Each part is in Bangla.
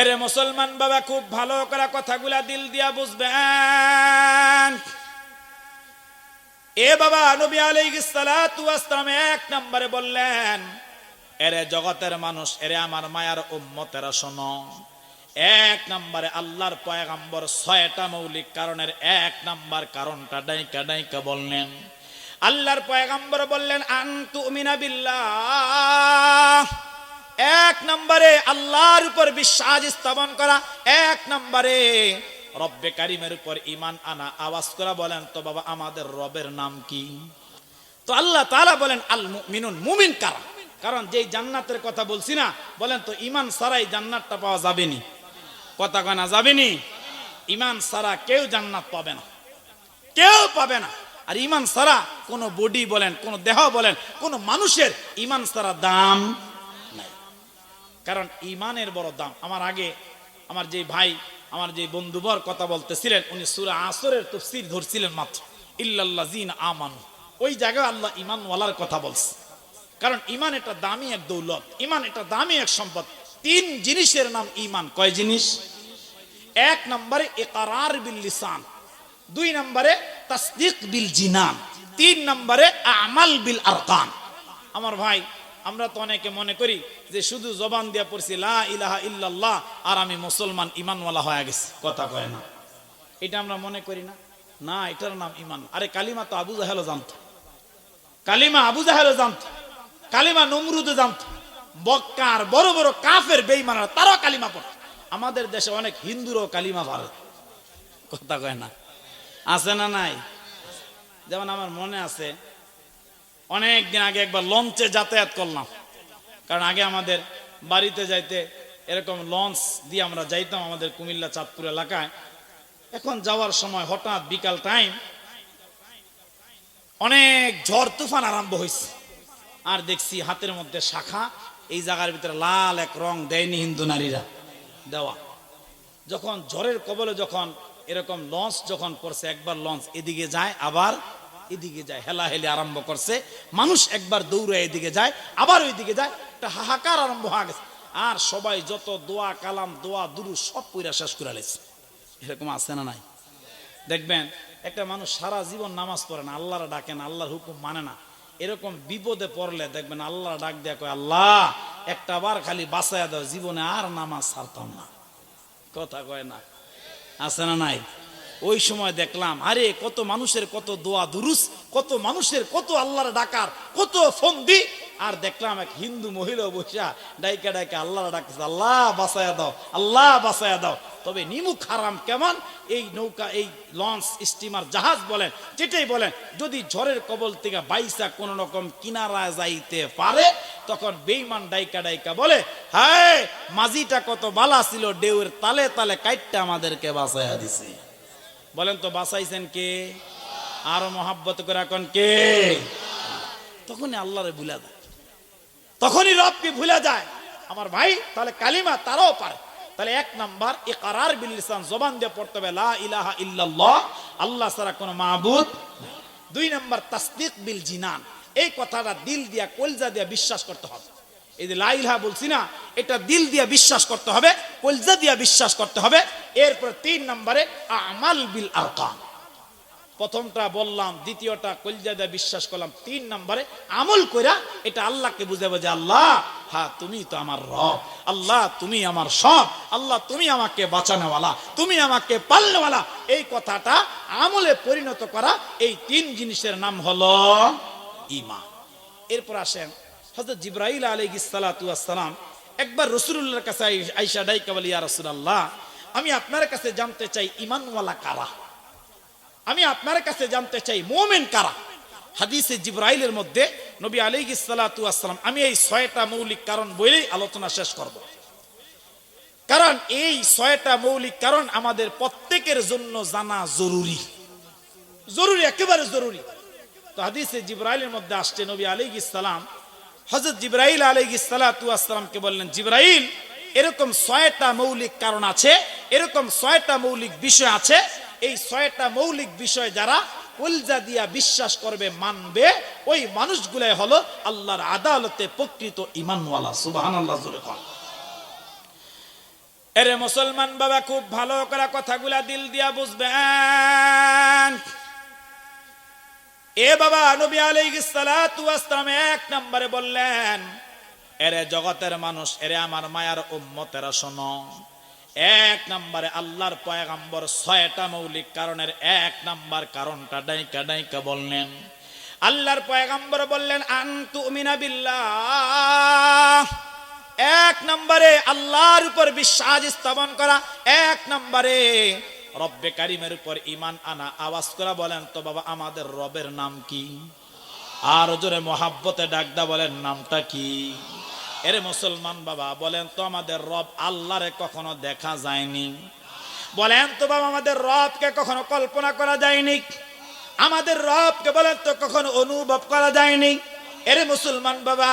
এরে মুসলমান বাবা, খুব ভালো করে কথাগুলা দিল দিয়া বুঝবেন। এ বাবা, নবী ওয়াসসালাম এক নম্বরে বললেন, এরে জগতের মানুষ, এরে আমার মায়ার উম্মতেরা শোনো। এক নম্বরে আল্লাহর পয়গাম্বর ছয়টা মৌলিক কারণের এক নাম্বার কারণটা ডাইকা ডাইকা বললেন। আল্লাহর পয়গাম্বর বললেন আন্তু মিনা বিল্লাহ। এক নম্বরে আল্লাহর উপর বিশ্বাস স্থাপন করা, এক নম্বরে রব্বে কারিমের উপর ইমান আনা। আওয়াজ করা বলেন, তো বাবা, আমাদের রবের নাম কি? তো আল্লাহ তাআলা বলেন, আল মুমিনুন, মুমিন কারা? কারণ যেই জান্নাতের কথা বলছি না, বলেন তো ইমান সারাই জান্নাতটা পাওয়া যাবে নি কথা কয় না যাবে নি ইমান সারা কেউ জান্নাত পাবে না। কেউ পাবে না। আর ইমান সারা কোনো বডি বলেন, কোন দেহ বলেন, কোন মানুষের ইমান সারা দাম কারণ ইমানের বড় দাম। আমার আগে আমার যে ভাই, আমার যে বন্ধুবর কথা বলতেছিলেন, উনি সুরা আসরের তফসির ধরছিলেন মাত্র। ইল্লাল্লাহ জিন আমান। ওই জায়গায় আল্লাহ ইমানওয়ালার কথা বলছে। কারণ ইমান এটা দামি এক দৌলত। ইমান এটা দামি এক সম্পদ। তিন জিনিসের নাম ইমান কয় জিনিস? এক নম্বরে ইকারার বিল লিসান। দুই নম্বরে তাসদিক বিল জিনান। তিন নম্বরে আমাল বিল আরকান। আমার ভাই আমরা তো অনেকে মনে করি যে শুধু জবান দিয়া পড়ছি, লা ইলাহা ইল্লাল্লাহ আর আমি মুসলমান ইমানওয়ালা হয়ে গেছি। কথা কয় না। এটা আমরা মনে করি না। না, এটার নাম ইমান আরে কালিমা তো আবু জাহেলও জানতো। কালিমা আবু জাহেলও জানতো। কালিমা নমরুদও জানতো। বক্কার, বড় বড় কাফের বেইমানারা তারাও কালিমা পড়ে। আমাদের দেশে অনেক হিন্দুরও কালিমা পারে কথা কয় না। আছে না নাই? যেমন আমার মনে আছে অনেক দিন আগে একবার লঞ্চে যাতায়াত করলাম। কারণ আগে আমাদের বাড়িতে যাইতে এরকম লঞ্চ দিয়ে আমরা যাইতাম আমাদের কুমিল্লা, চাঁদপুর এলাকায়। এখন যাওয়ার সময় হঠাৎ বিকাল টাইম অনেক ঝড় তুফান আরম্ভ হয়েছে আর দেখছি হাতের মধ্যে শাখা, এই জায়গার ভিতরে লাল এক রং দেয়নি হিন্দু নারীরা। দেওয়া। যখন ঝড়ের কবলে যখন এরকম লঞ্চ যখন পড়ছে, একবার লঞ্চ এদিকে যায়, আবার এদিকে যায় হেলা হেলি আরম্ভ করছে। মানুষ একবার দৌড়ে এদিকে যায়, আবার ওইদিকে যায়, একটা হাহাকার আরম্ভ হয়ে গেছে। আর সবাই যত দোয়া, কালাম, দোয়া, দুরু, সব পইরা শেষ করে লেছে এরকম আছে না নাই? দেখবেন, একটা মানুষ সারা জীবন নামাজ পড়ে না, আল্লাহর ডাকে না, আল্লাহর হুকুম মানে না। এরকম বিপদে পড়লে দেখবেন আল্লাহ ডাক দেয়া কয়, আল্লাহ, একটা বার খালি বাঁচাইয়া দাও, জীবনে আর নামাজ ছাড়তাম না। কথা কয় না। আছে না নাই? ওই সময় দেখলাম, আরে, কত মানুষের কত দোয়া দুরুস, কত মানুষের কত আল্লাহর ডাকার, কত ফন্দি। আর দেখলাম এক হিন্দু মহিলা বসা ডাইকা ডাইকা আল্লাহর ডাকতেছে, আল্লাহ বাসায়া দাও, আল্লাহ বাসায়া দাও। তবে নিমুখ হারাম কেমন? এই নৌকা, এই লঞ্চ, স্টিমার, জাহাজ বলেন, যেটাই বলেন, যদি ঝড়ের কবল থেকে বাইসা কোন রকম কিনারা যাইতে পারে, তখন বেইমান ডাইকা ডাইকা বলে, হায়, মাঝিটা কত বালা ছিল ডেউর তালে তালে কাইটটা আমাদেরকে বাঁচাইয়া দিছে। বলেন তো, বাঁচাইছেন কে? আরও মহাব্বত করে এখন কে? তখনই আল্লাহরে ভুলা যায়। তখনই রবকে ভুলে যায়। আমার ভাই, তাহলে কালিমা তারাও পারে। তাহলে এক নাম্বার এ কারার বিল লিসান, জবান দিয়ে পড়তে হবে, লা ইলাহা ইল্লাল্লাহ, আল্লাহ ছাড়া কোনো মাহবুদ দুই নাম্বার, তাসদিক বিল জিনান, এই কথাটা দিল দিয়া কলজা দিয়া বিশ্বাস করতে হবে। এই যে লা ইলাহা বলছি না, এটা দিল দিয়া বিশ্বাস করতে হবে, কলজা দিয়া বিশ্বাস করতে হবে। এরপর তিন নম্বরে, আমাল বিল আরকান। প্রথমটা বললাম, দ্বিতীয়টা কলজা দিয়ে বিশ্বাস করলাম, তিন নম্বরে, আমল কইরা এটা আল্লাহকে বুঝাবো যে, আল্লাহ হ্যাঁ তুমি তো আমার রব। আল্লাহ, তুমি আমার সব। আল্লাহ, তুমি আমাকে বাঁচানোওয়ালা, তুমি আমাকে পালনেওয়ালা। এই কথাটা আমলে পরিণত করা এই তিন জিনিসের নাম হলো ইমা এরপর আসেন হজরত জিব্রাইল আলাইহি সালাতু একবার রসুলুল্লাহর কাছে আইসা ডাইকা বলি, ইয়া রাসূলুল্লাহ আমি আপনার কাছে জানতে চাই, ইমানওয়ালা কারা? আমি আপনার কাছে জানতে চাই, মোমেন কারা? হাদিসে জিব্রাইলের মধ্যে নবী আলাইহিস সালাতু আসসালাম আমি এই ছয়টা মৌলিক কারণ বলেই আলোচনা শেষ করব। কারণ এই ছয়টা মৌলিক কারণ আমাদের প্রত্যেকের জন্য জানা জরুরি। জরুরি, একেবারে জরুরি। তো হাদিসে জিব্রাইলের মধ্যে আসছে নবী আলাইহিস সালাম। হযরত জিব্রাইল আলাইহিস সালাতু আসসালামকে বললেন, জিব্রাইল এরকম ছয়টা মৌলিক কারণ আছে, এরকম ছয়টা মৌলিক বিষয় আছে। এই ছয়টা মৌলিক বিষয় যারা কলজা দিয়া বিশ্বাস করবে, মানবে, ওই মানুষগুলাই হলো আল্লাহর আদালতে প্রকৃত ইমানওয়ালা সুবহানাল্লাহ জোরে কোন। এরে মুসলমান বাবা, খুব ভালো করে কথাগুলা দিল দিয়া বুঝবেন। এ বাবা, নবী আলাইহিস সালাতু ওয়াসসালাম এক নম্বরে বললেন এরে জগতের মানুষ, এরে আমার মায়ার উম্মতেরা শোনো। এক নম্বরে আল্লাহর পয়গাম্বর ছয়টা মৌলিক কারণের এক নাম্বার কারণটা ডাইকা ডাইকা বললেন। আল্লাহর পয়গাম্বর বললেন, আন্তু বিল্লাহ। এক নম্বরে আল্লাহর উপর বিশ্বাস স্থাপন করা। এক নম্বরে রব্বে কারিমের উপর ইমান আনা। আওয়াজ করা বলেন, তো বাবা, আমাদের রবের নাম কি? আর জোরে মহাব্বতে ডাকদা বলেন, নামটা কি? এর মুসলমান বাবা, বলেন তো আমাদের রব আল্লাহরে কখনো দেখা যায়নি? বলেন তো বাবা, আমাদের রবকে কখনো কল্পনা করা যায়নি? আমাদের রবকে বলেন তো কখনো অনুভব করা যায়নি? এর মুসলমান বাবা,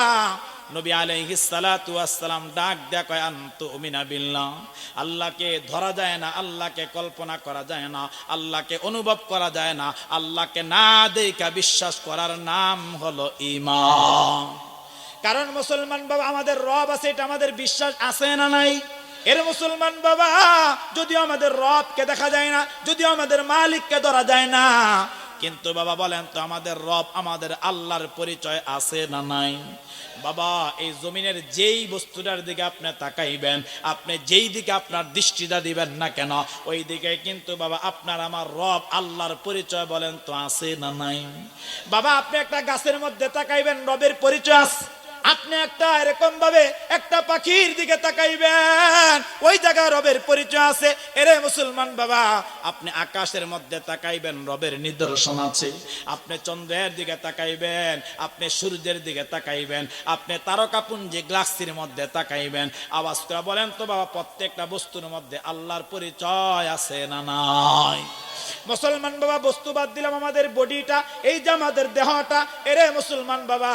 নবী আলাইহিস সালাতু ওয়াসসালাম ডাক কয়, আনতু মিনা বিল্লাহ। আল্লাহকে ধরা যায় না, আল্লাহকে কল্পনা করা যায় না, আল্লাহকে অনুভব করা যায় না, আল্লাহকে না দেখা বিশ্বাস করার নাম হলো ঈমান। কারণ মুসলমান বাবা, আমাদের রব আছে, এটা আমাদের বিশ্বাস আছে না নাই? এর মুসলমান বাবা, যদিও আমাদের রবকে দেখা যায় না, যদিও আমাদের মালিককে ধরা যায় না, কিন্তু বাবা বলেন তো, আমাদের রব আমাদের আল্লাহর পরিচয় আছে না নাই? বাবা, এই জমিনের যেই বস্তুটার দিকে আপনি তাকাইবেন, আপনি যেই দিকে আপনার দৃষ্টিটা দিবেন না কেন, ওই দিকে কিন্তু বাবা আপনার আমার রব আল্লাহর পরিচয় বলেন তো আছে না নাই? বাবা, আপনি একটা গাছের মধ্যে তাকাইবেন, রবের পরিচয় আছে। আপনি একটা এরকম ভাবে একটা পাখির দিকে তাকাইবেন। ওই জায়গায় রবের পরিচয় আছে। এরে মুসলমান বাবা, আপনি আকাশের মধ্যে তাকাইবেন, রবের নিদর্শন আছে। আপনি চন্দ্রের দিকে তাকাইবেন, আপনি সূর্যের দিকে তাকাইবেন, আপনি তারকাপুঞ্জি গ্লাসির মধ্যে তাকাইবেন। আওয়াজ বলেন তো বাবা, প্রত্যেকটা বস্তুর মধ্যে আল্লাহর পরিচয় আছে না নাই? মুসলমান বাবা, বস্তু বাদ দিলাম আমাদের বডিটা, এই যে আমাদের দেহটা, এরে মুসলমান বাবা।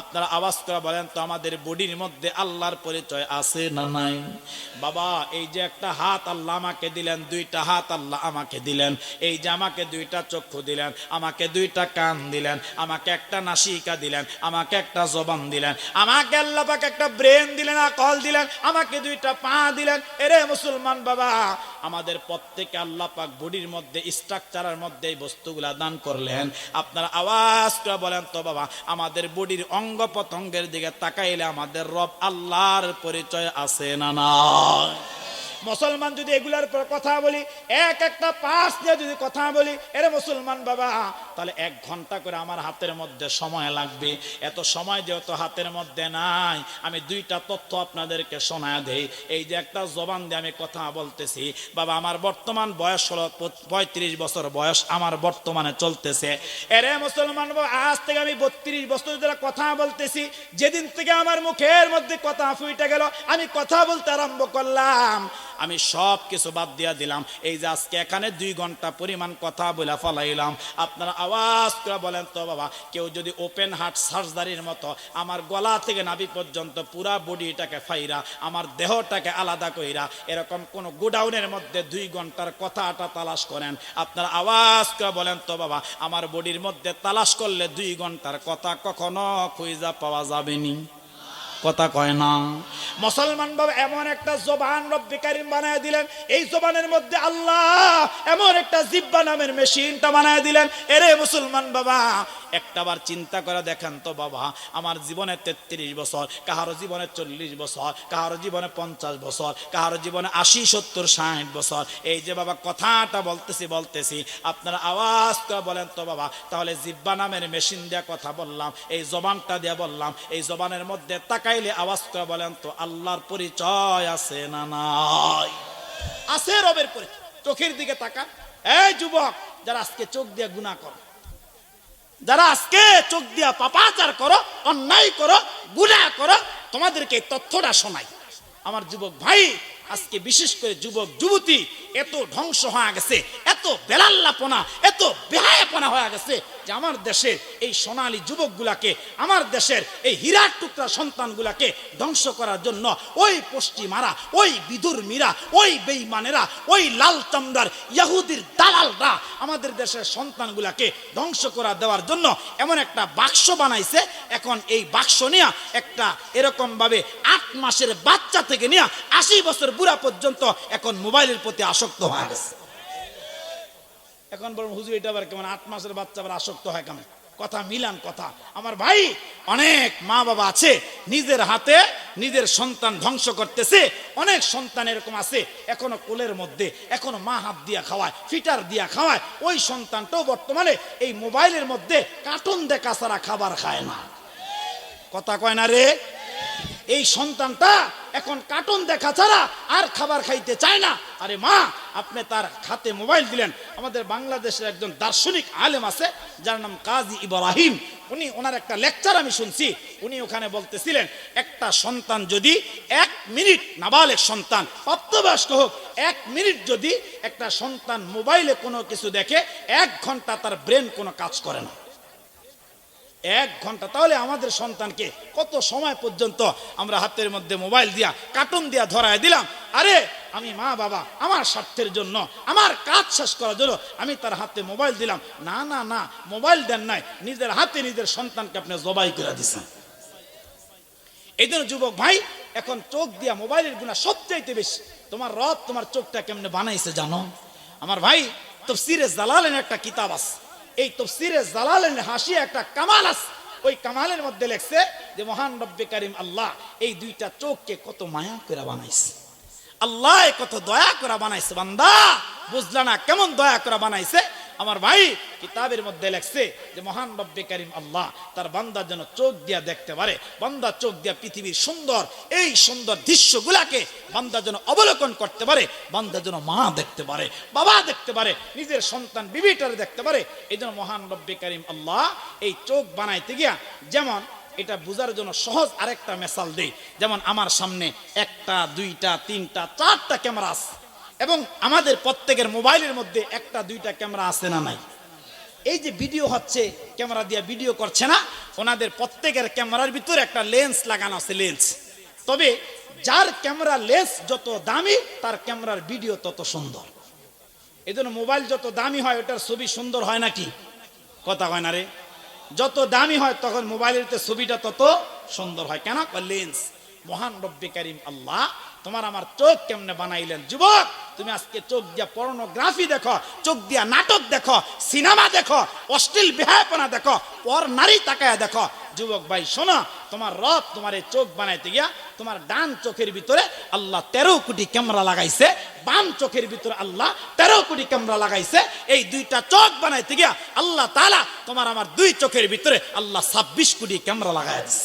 আপনারা আওয়াজ করে বলেন তো, আমাদের বডির মধ্যে আল্লাহর পরিচয় আছে না নাই? বাবা, এই যে একটা হাত আল্লাহ আমাকে দিলেন, দুইটা হাত আল্লাহ আমাকে দিলেন, এই যে আমাকে দুইটা চক্ষু দিলেন, আমাকে দুইটা কান দিলেন, আমাকে একটা নাসিকা দিলেন, আমাকে একটা জবান দিলেন, আমাকে আল্লাহ একটা ব্রেন দিলেন, আকল দিলেন, আমাকে দুইটা পা দিলেন, এরে মুসলমান বাবা। আমাদের প্রত্যেকে আল্লাহ পাক বডির মধ্যে স্ট্রাকচারের মধ্যে এই বস্তুগুলা দান করলেন। আপনার আওয়াজটা বলেন, তো বাবা, আমাদের বডির অঙ্গ প্রত্যঙ্গের দিকে তাকাইলে আমাদের রব আল্লাহর পরিচয় আছে না নয় মুসলমান যদি এগুলার কথা বলি, এক একটা পাশ দিয়ে যদি কথা বলি, এরে মুসলমান বাবা, তাহলে এক ঘণ্টা করে আমার হাতের মধ্যে সময় লাগবে। এত সময় যেহেতু হাতের মধ্যে নাই। আমি দুইটা তথ্য আপনাদেরকে শোনায় দেই। এই যে একটা জবান দিয়ে আমি কথা বলতেছি, বাবা, আমার বর্তমান বয়স হলো পঁয়ত্রিশ বছর বয়স, আমার বর্তমানে চলতেছে। এরে মুসলমান বাবা, আজ থেকে আমি বত্রিশ বছর ধরে কথা বলতেছি। যেদিন থেকে আমার মুখের মধ্যে কথা ফুইটা গেল, আমি কথা বলতে আরম্ভ করলাম। আমি সব কিছু বাদ দিয়া দিলাম। এই যে আজকে এখানে দুই ঘণ্টা পরিমাণ কথা বলে ফলাইলাম। আপনারা আওয়াজ করে বলেন, তো বাবা, কেউ যদি ওপেন হার্ট সার্জারির মতো আমার গলা থেকে নাভি পর্যন্ত পুরা বডিটাকে ফাইরা, আমার দেহটাকে আলাদা কইরা, এরকম কোন গোডাউনের মধ্যে দুই ঘণ্টার কথাটা তালাশ করেন? আপনারা আওয়াজ করে বলেন, তো বাবা, আমার বডির মধ্যে তালাশ করলে দুই ঘণ্টার কথা কখনো খুঁজা পাওয়া যাবেনি কথা কয় না। মুসলমান বাবা এমন একটা জবান রব্বি কারিম বানায় দিলেন, এই জবানের মধ্যে আল্লাহ এমন একটা জিব্বা নামের মেশিনটা বানায় দিলেন। এরে মুসলমান বাবা, একটাবার চিন্তা করে দেখেন তো বাবা, আমার জীবনে তেত্রিশ বছর, কাহারো জীবনে চল্লিশ বছর, কাহারো জীবনে পঞ্চাশ বছর, কাহারো জীবনে আশি, সত্তর, ষাট বছর। এই যে বাবা কথাটা বলতেছি বলতেছি, আপনারা আওয়াজ করে বলেন তো বাবা, তাহলে জিব্বা নামের মেশিন দিয়ে কথা বললাম, এই জবানটা দিয়ে বললাম, এই জবানের মধ্যে তাকাইলে আওয়াজ করে বলেন তো, আল্লাহর পরিচয় আছে না নাই? আছে রবের পরিচয়। চোখের দিকে তাকান। এই যুবক, যারা আজকে চোখ দিয়ে গুণা করো, যারা আজকে চোখ দিয়া পাপাচার করো, অন্যায় করো গুণা করো, তোমাদেরকে তথ্যটা শোনাই। আমার যুবক ভাই, আজকে বিশেষ করে যুবক, যুবতী, এত ধ্বংস হয়ে গেছে। এত বেলাল্লাপনা, এত বেহায়াপনা হয়ে গেছে যে আমার দেশের এই সোনালী যুবকগুলাকে, আমার দেশের এই হীরার টুকরা সন্তানগুলাকে ধ্বংস করার জন্য ওই পশ্চিমারা, ওই ওই বেইমানেরা, ওই লাল ইয়াহুদির দালালরা আমাদের দেশের সন্তানগুলাকে ধ্বংস করা দেওয়ার জন্য এমন একটা বাক্স বানাইছে। এখন এই বাক্স নিয়ে একটা এরকম ভাবে আট মাসের বাচ্চা থেকে নিয়ে আশি বছর বুড়া পর্যন্ত এখন মোবাইলের প্রতি আসক্ত হয়ে গেছে। এখন বলুন হুজুর, এটা আবার কেমন? আট মাসের বাচ্চা আবার আসক্ত হয় কেমন? কথা মিলান কথা। আমার ভাই, অনেক মা বাবা আছে, নিজের হাতে নিজের সন্তান ধ্বংস করতেছে, অনেক সন্তান এরকম আছে, এখনও কোলের মধ্যে, এখনও মা হাত দিয়া খাওয়ায়, ফিটার দিয়া খাওয়ায়, ওই সন্তানটাও বর্তমানে এই মোবাইলের মধ্যে কার্টুন দেখা ছাড়া খাবার খায় না। কথা কয় না রে? এই সন্তানটা এখন কার্টুন দেখা ছাড়া আর খাবার খাইতে চায় না। আরে মা, আপনি তার হাতে মোবাইল দিলেন। আমাদের বাংলাদেশের একজন দার্শনিক আলেম আছে, যার নাম কাজী ইব্রাহিম। উনি, ওনার একটা লেকচার আমি শুনছি। উনি ওখানে বলতেছিলেন, একটা সন্তান যদি এক মিনিট নাবালেক সন্তান, প্রাপ্তবয়স্ক হোক, এক মিনিট যদি একটা সন্তান মোবাইলে কোনো কিছু দেখে, এক ঘণ্টা তার ব্রেন কোনো কাজ করে না। এক ঘণ্টা। তাহলে আমাদের সন্তানকে কত সময় পর্যন্ত আমরা হাতের মধ্যে মোবাইল দিয়া, কার্টুন দিয়া ধরায় দিলাম? আরে, আমি মা বাবা, আমার স্বার্থের জন্য, আমার কাজ শেষ করার জন্য আমি তার হাতে মোবাইল দিলাম। না না না, মোবাইল দেন নাই, নিজের হাতে নিজের সন্তানকে আপনি জবাই করে দিচ্ছেন এই জন্য যুবক ভাই, এখন চোখ দিয়া মোবাইলের গুণা সবচাইতে বেশি। তোমার রব তোমার চোখটা কেমনে বানাইছে জানো? আমার ভাই তো তফসিরে জালালেন একটা কিতাব আছে। এই তফসিরে জালালেন হাসি একটা কামাল আছে। ওই কামালের মধ্যে লেখছে যে, মহান রব্বে কারিম আল্লাহ, এই দুইটা চোখকে কত মায়া করে বানাইছে। আল্লাহ কত দয়া করা বানাইছে, বান্দা! বুঝলা না কেমন দয়া করা বানাইছে? আমার ভাই কিতাবের মধ্যে লেখছে যে, মহান রব্বে কারিম আল্লাহ, তার বান্দার জন্য চোখ দিয়া দেখতে পারে, বান্দা চোখ দিয়া পৃথিবীর সুন্দর, এই সুন্দর দৃশ্যগুলাকে বান্দা যেন অবলোকন করতে পারে, বান্দা যেন মা দেখতে পারে, বাবা দেখতে পারে, নিজের সন্তান বিবিটারে দেখতে পারে এই জন্য মহান রব্বে কারিম আল্লাহ এই চোখ বানাইতে গিয়া যেমন এটা বোঝার জন্য সহজ আরেকটা মেসাল দেই, যেমন আমার সামনে একটা, দুইটা, তিনটা, চারটা ক্যামেরা আছে। এবং আমাদের প্রত্যেকের মোবাইলের মধ্যে একটা, দুইটা ক্যামেরা আছে না নাই? এই যে ভিডিও হচ্ছে, ক্যামেরা দিয়ে ভিডিও করছে না, ওনাদের প্রত্যেকের ক্যামেরার ভিতরে একটা লেন্স লাগানো আছে, লেন্স। তবে যার ক্যামেরা লেন্স যত দামি, তার ক্যামেরার ভিডিও তত সুন্দর। এই জন্য মোবাইল যত দামি হয়, ওটার ছবি সুন্দর হয় নাকি? কথা হয় না রে। যত দামি হয়, তখন মোবাইলের ছবিটা তত সুন্দর হয়। কেন? লেন্স। মহান রব্বে কারিম আল্লাহ তোমার আমার চোখ কেমনে বানাইলেন? যুবক, তুমি আজকে চোখ দিয়া পর্নোগ্রাফি দেখো, চোখ দিয়া নাটক দেখো সিনেমা দেখো, অশ্লীল বেহায়পনা দেখো, পর নারী তাকায় দেখো। যুবক ভাই, শোনো, তোমার রব তোমার এই চোখ বানাইতে গিয়া তোমার ডান চোখের ভিতরে আল্লাহ তেরো কোটি ক্যামেরা লাগাইছে, বাম চোখের ভিতরে আল্লাহ তেরো কোটি ক্যামেরা লাগাইছে। এই দুইটা চোখ বানাইতে গিয়া আল্লাহ তালা তোমার আমার দুই চোখের ভিতরে আল্লাহ ছাব্বিশ কোটি ক্যামেরা লাগাইছে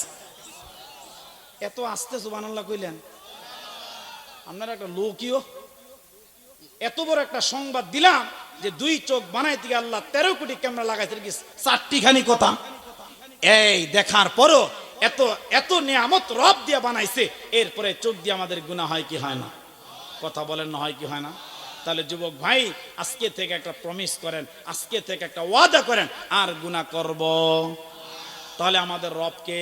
এত আস্তে সুবান আল্লাহ কইলেন। আপনারা একটা লোকীয়, এত বড় একটা সংবাদ দিলাম যে দুই চোখ বানাইতে গিয়ে আল্লাহ তেরো কোটি ক্যামেরা লাগাইতে কি চারটি খানি কথা? এই দেখার পরও এত এত নিয়ামত রব দিয়ে বানাইছে, এরপরে চোখ দিয়ে আমাদের গুণা হয় কি হয় না? কথা বলেন না হয় কি হয় না? তাহলে যুবক ভাই, আজকে থেকে একটা প্রমিস করেন, আজকে থেকে একটা ওয়াদা করেন, আর গুণা করব। তাহলে আমাদের রবকে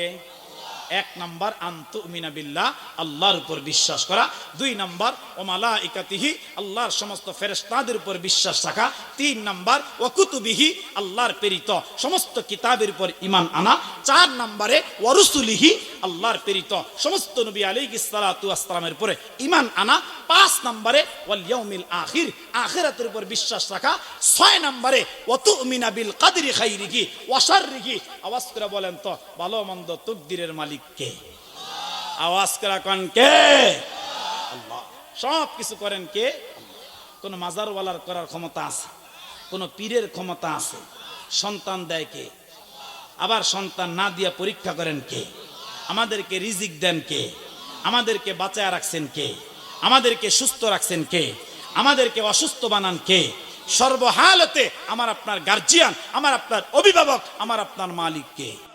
এক নাম্বার আন্তমিনা বিল্লাহ, আল্লাহর উপর বিশ্বাস করা। দুই নাম্বার ওমালা ইকাতিহি আল্লাহর সমস্ত ফেরেস্তাদের উপর বিশ্বাস রাখা। তিন নাম্বার ওকুতুবিহি আল্লাহর প্রেরিত সমস্ত কিতাবের উপর ইমান আনা। চার নাম্বারে ওয়ারুসুলিহি আল্লাহর প্রেরিত সমস্ত নবী আলী ইসালাতু আসসালামের উপরে ইমান আনা। পাঁচ নাম্বারে, ওয়াল আখির, আখিরাতের উপর বিশ্বাস রাখা। ছয় নাম্বারে ওয়াতুমিনা বিল কাদরি খাইরিহি ওয়াশাররিহি আওয়াজ করে বলেন তো, ভালো মন্দ তকদিরের মালিক কে? আওয়াজ করে কন কে? সব কিছু করেন কে? কোন মাজারওয়ালার করার ক্ষমতা আছে? কোন পীরের ক্ষমতা আছে? সন্তান দেয় কে? আবার সন্তান না দিয়া পরীক্ষা করেন কে? আমাদেরকে রিজিক দেন কে? আমাদেরকে বাঁচায় রাখছেন কে? আমাদেরকে সুস্থ রাখছেন কে? আমাদেরকে অসুস্থ বানান কে? সর্বহালতে আমার আপনার গার্জিয়ান আমার আপনার অভিভাবক, আমার আপনার মালিক কে?